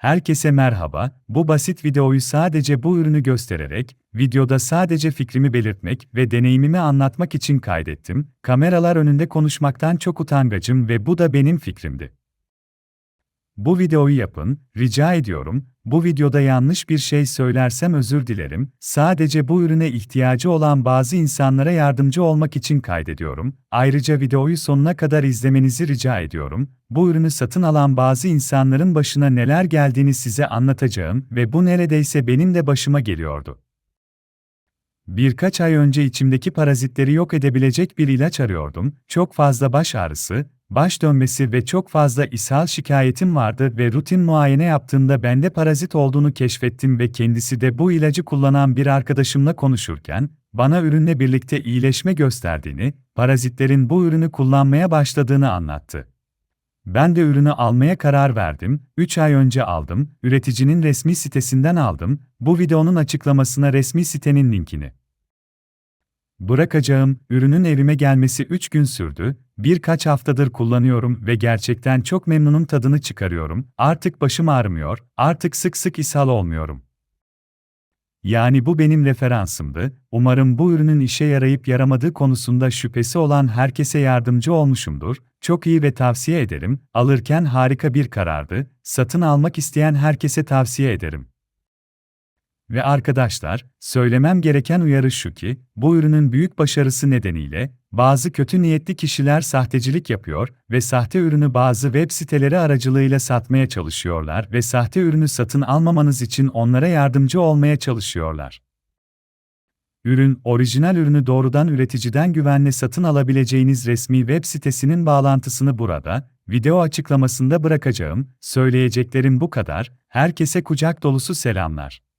Herkese merhaba, bu basit videoyu sadece bu ürünü göstererek, videoda sadece fikrimi belirtmek ve deneyimimi anlatmak için kaydettim. Kameralar önünde konuşmaktan çok utangacım ve bu da benim fikrimdi. Bu videoyu yapın, rica ediyorum. Bu videoda yanlış bir şey söylersem özür dilerim. Sadece bu ürüne ihtiyacı olan bazı insanlara yardımcı olmak için kaydediyorum. Ayrıca videoyu sonuna kadar izlemenizi rica ediyorum. Bu ürünü satın alan bazı insanların başına neler geldiğini size anlatacağım ve bu neredeyse benim de başıma geliyordu. Birkaç ay önce içimdeki parazitleri yok edebilecek bir ilaç arıyordum. Çok fazla baş ağrısı, baş dönmesi ve çok fazla ishal şikayetim vardı ve rutin muayene yaptığımda bende parazit olduğunu keşfettim ve kendisi de bu ilacı kullanan bir arkadaşımla konuşurken, bana ürünle birlikte iyileşme gösterdiğini, parazitlerin bu ürünü kullanmaya başladığını anlattı. Ben de ürünü almaya karar verdim, 3 ay önce aldım, üreticinin resmi sitesinden aldım, bu videonun açıklamasına resmi sitenin linkini bırakacağım, ürünün evime gelmesi 3 gün sürdü, birkaç haftadır kullanıyorum ve gerçekten çok memnunum tadını çıkarıyorum, artık başım ağrımıyor, artık sık sık ishal olmuyorum. Yani bu benim referansımdı, umarım bu ürünün işe yarayıp yaramadığı konusunda şüphesi olan herkese yardımcı olmuşumdur, çok iyi ve tavsiye ederim, alırken harika bir karardı, satın almak isteyen herkese tavsiye ederim. Ve arkadaşlar, söylemem gereken uyarı şu ki, bu ürünün büyük başarısı nedeniyle, bazı kötü niyetli kişiler sahtecilik yapıyor ve sahte ürünü bazı web siteleri aracılığıyla satmaya çalışıyorlar ve sahte ürünü satın almamanız için onlara yardımcı olmaya çalışıyorlar. Ürün, orijinal ürünü doğrudan üreticiden güvenle satın alabileceğiniz resmi web sitesinin bağlantısını burada, video açıklamasında bırakacağım. Söyleyeceklerim bu kadar. Herkese kucak dolusu selamlar.